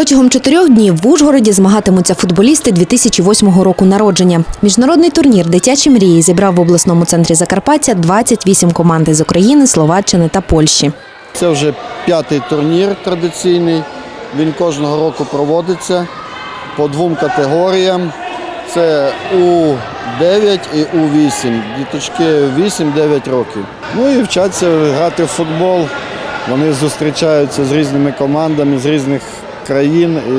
Протягом чотирьох днів в Ужгороді змагатимуться футболісти 2008 року народження. Міжнародний турнір Дитячі мрії зібрав в обласному центрі Закарпаття 28 команд із України, Словаччини та Польщі. Це вже п'ятий турнір традиційний. Він кожного року проводиться по двом категоріям. Це У9 і У8. Діточки 8-9 років. Ну і вчаться грати в футбол. Вони зустрічаються з різними командами з різних країн і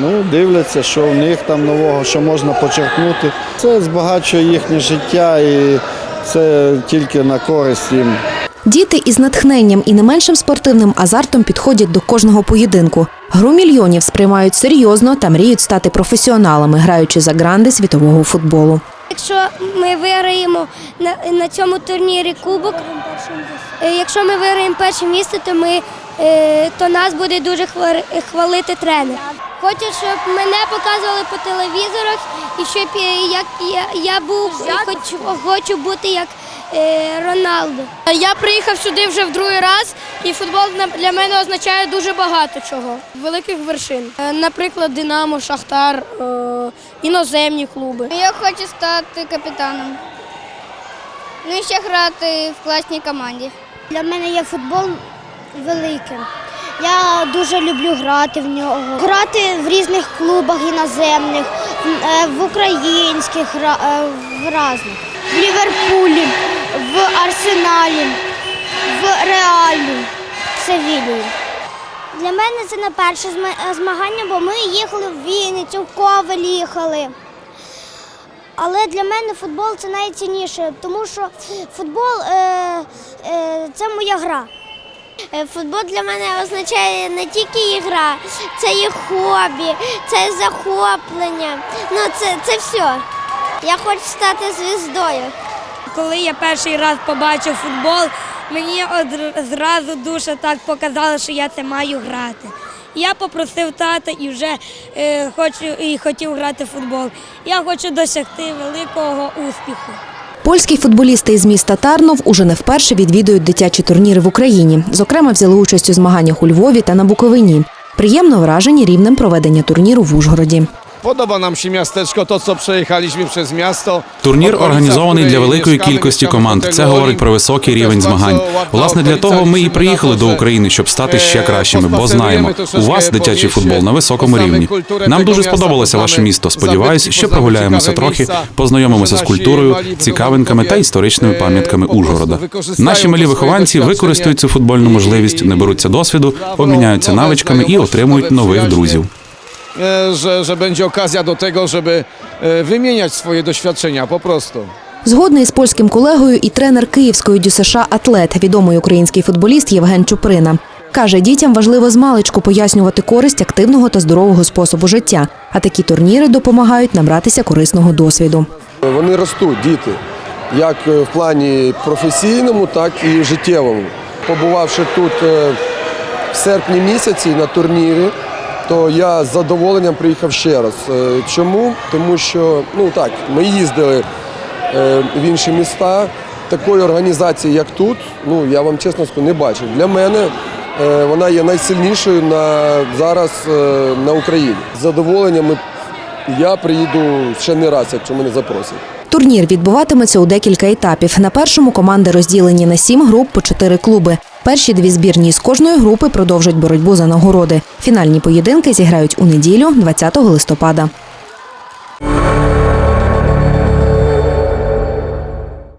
ну, дивляться, що в них там нового, що можна почерпнути. Це збагачує їхнє життя і це тільки на користь їм. Діти із натхненням і не меншим спортивним азартом підходять до кожного поєдинку. Гру мільйонів сприймають серйозно та мріють стати професіоналами, граючи за гранди світового футболу. Якщо ми виграємо на, на цьому турнірі кубок, е, якщо ми виграємо перше місце, то ми то нас буде дуже хвалити тренер. Хочу, щоб мене показували по телевізорах і щоб е, як я, я був хочу, хочу бути як е, Роналдо. Я приїхав сюди вже в другий раз, і футбол для мене означає дуже багато чого. Великих вершин. Е, Наприклад, Динамо, Шахтар, е, іноземні клуби. Я хочу стати капітаном. Ну і ще грати в класній команді. Для мене є футбол великим. Я дуже люблю грати в нього. Грати в різних клубах іноземних, в- е, українських, ра- е, в різних. В Ліверпулі, в Арсеналі, в Реалі, в Севілії. Для мене це не перше змагання, бо ми їхали в Вінницю, в Ковель їхали. Але для мене футбол це найцінніше, тому що футбол е, е, це моя гра. Е, Футбол для мене означає не тільки ігра, це і хобі, це захоплення. Ну, це, це все. Я хочу стати звіздою. Коли я перший раз побачив футбол, мені одр- зразу душа так показала, що я це маю грати. Я попросив тата і вже е, хочу і хотів грати в футбол. Я хочу досягти великого успіху. Польські футболісти із міста Тарнов уже не вперше відвідують дитячі турніри в Україні. Зокрема, взяли участь у змаганнях у Львові та на Буковині. Приємно вражені рівнем проведення турніру в Ужгороді. Podoba nam się miasteczko, to co przejechaliśmy przez miasto. Турнір організований для великої кількості команд. Це говорить про високий рівень змагань. Власне, для того ми і приїхали до України, щоб стати ще кращими, бо знаємо, у вас дитячий футбол на високому рівні. Нам дуже сподобалося ваше місто. Сподіваюсь, що прогуляємося трохи, познайомимося з культурою, цікавинками та історичними пам'ятками Ужгорода. Наші малі вихованці використають цю футбольну можливість, наберуться досвіду, обміняються навичками і отримують нових друзів. E, Że, że będzie okazja do tego, żeby e, wymieniać swoje doświadczenia po prostu. Згодний із польським колегою і тренер київської ДЮСШ «Атлет», відомий український футболіст Євген Чуприна. Каже, дітям важливо змалечку пояснювати користь активного та здорового способу життя, а такі турніри допомагають набратися корисного досвіду. Вони ростуть, діти, як е, в плані професійному, так і життєвому. Побувавши тут е, в серпні місяці на турнірі, то я з задоволенням приїхав ще раз. Е, Чому? Тому що ну так, ми їздили е, в інші міста. Такої організації, як тут, ну я вам чесно скажу, не бачив. Для мене е, вона є найсильнішою на зараз на Україні. З задоволенням я приїду ще не раз, якщо мене запросять. Турнір відбуватиметься у декілька етапів. На першому команди розділені на сім груп по чотири клуби. Перші дві збірні з кожної групи продовжать боротьбу за нагороди. Фінальні поєдинки зіграють у неділю, 20 листопада.